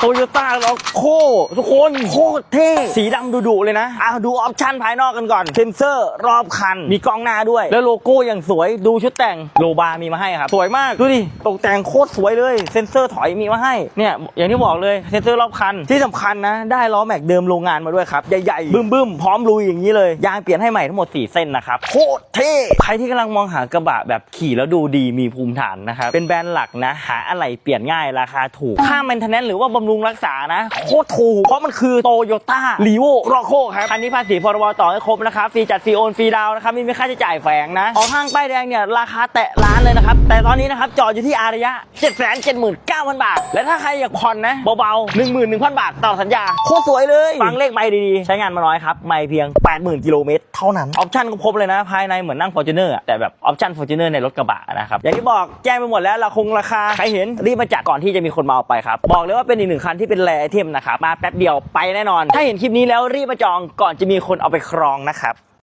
โตโยต้าล็อกโคทุกคนโคตรเท่สีดำดุๆเลยนะอะดูออปชั่นภายนอกกันก่อน เซนเซอร์รอบคัน มีกล้องหน้าด้วย แล้วโลโก้อย่างสวยดูชุดแต่งโลบาร์มีมาให้ครับ สวยมากดูดิตกแต่งโคตรสวยเลย เซนเซอร์ถอยมีมาให้เนี่ยอย่างที่บอกเลยเซนเซอร์รอบคันที่สำคัญนะ ได้ล้อแม็กเดิมโรงงานมาด้วยครับ ใหญ่ๆบึ้มๆพร้อมลุยอย่างนี้เลยยางเปลี่ยนให้ใหม่ทั้งหมด 4 เส้นนะครับโคตรเท่ใครที่กำลังมองหากระบะแบบขี่แล้วดูดีมีภูมิฐานนะครับเป็นแบรนด์หลักนะหาอะไรเปลี่ยนง่ายราคาถูกค่า maintenance หรือว่าบำรุงรักษานะโคตรถูก เพราะมันคือโตโยต้าลีโวรอโคครับ คันนี้ภาษีพรบต่อให้ครบนะครับฟรีจัดฟรีโอนฟรีดาวนะครับไม่มีค่าใช้จ่ายแฝงนะออกห้างป้ายแดงเนี่ยราคาแตะานเลยนะครับ แต่ตอนนี้นะครับจอดอยู่ที่อารยะ 7 7 9 0 0 0 บาท และถ้าใครอยากผ่อนนะ เบาๆ 11,000 บาทต่อสัญญา โคตรสวยเลย ฟังเลขไม่ดีๆ ใช้งานมาน้อยครับ ไม่เพียง 80,000 กิโลเมตรเท่านั้นออปชั่นก็ครบเลยนะ ภายในเหมือนนั่ง Fortuner อะแต่แบบออปชั่น Fortuner ในรถกระบะนะครับอย่างที่บอกแจ้งไปหมดแล้วราคงราคาใครเห็นรีบมาจัดก่อนที่จะมีคนมาเอาไปครับบอกเลยว่าเป็นอีกหนึ่งคันที่เป็นแรไอเทมนะครับมาแป๊บเดียวไปแน่นอน ถ้าเห็นคลิปนี้แล้วรีบมาจองก่อนจะมีคนเอาไปครองนะครับ